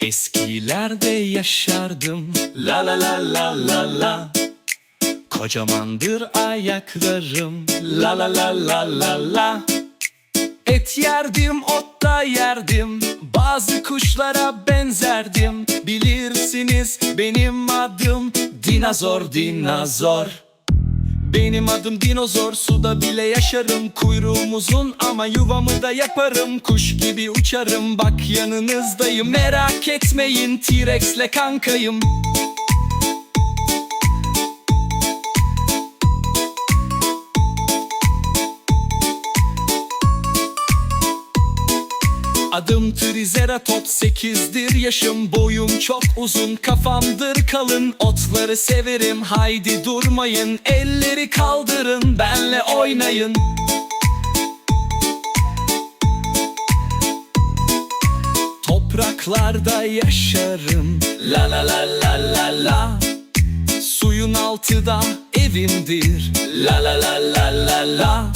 Eskilerde yaşardım. La la la la la la. Kocamandır ayaklarım. La la la la la la. Et yerdim, ot da yerdim. Bazı kuşlara benzerdim. Bilirsiniz benim adım Dinozor, dinozor benim adım dinozor suda bile yaşarım. Kuyruğum uzun ama yuvamı da yaparım. Kuş gibi uçarım bak yanınızdayım. Merak etmeyin T-Rex'le kankayım Adım Triceratops sekizdir yaşım Boyum çok uzun. Kafamdır kalın Otları severim. Haydi durmayın Elleri kaldırın benle oynayın. Topraklarda yaşarım. La la la la la la. Suyun altı da evimdir La la la la la la.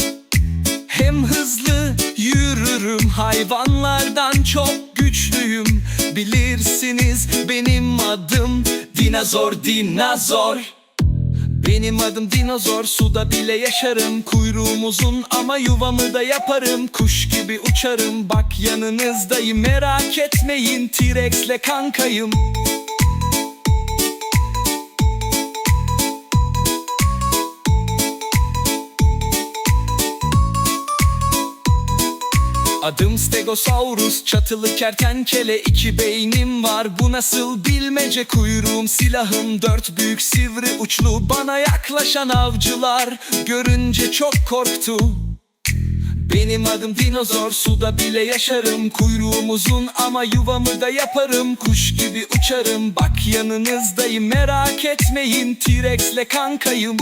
Hem hızlı yürürüm. Hayvanlardan çok güçlüyüm. Bilirsiniz benim adım dinozor dinozor. Benim adım dinozor suda bile yaşarım. Kuyruğum uzun ama yuvamı da yaparım. Kuş gibi uçarım. Bak yanınızdayım Merak etmeyin. T-Rex'le kankayım Adım Stegosaurus çatılı kertenkele iki beynim var. Bu nasıl bilmece? Kuyruğum silahım dört büyük sivri uçlu bana yaklaşan avcılar. Görünce çok korktu. Benim adım dinozor suda bile yaşarım. Kuyruğum uzun ama yuvamı da yaparım. Kuş gibi uçarım. Bak yanınızdayım Merak etmeyin. T-Rex'le kankayım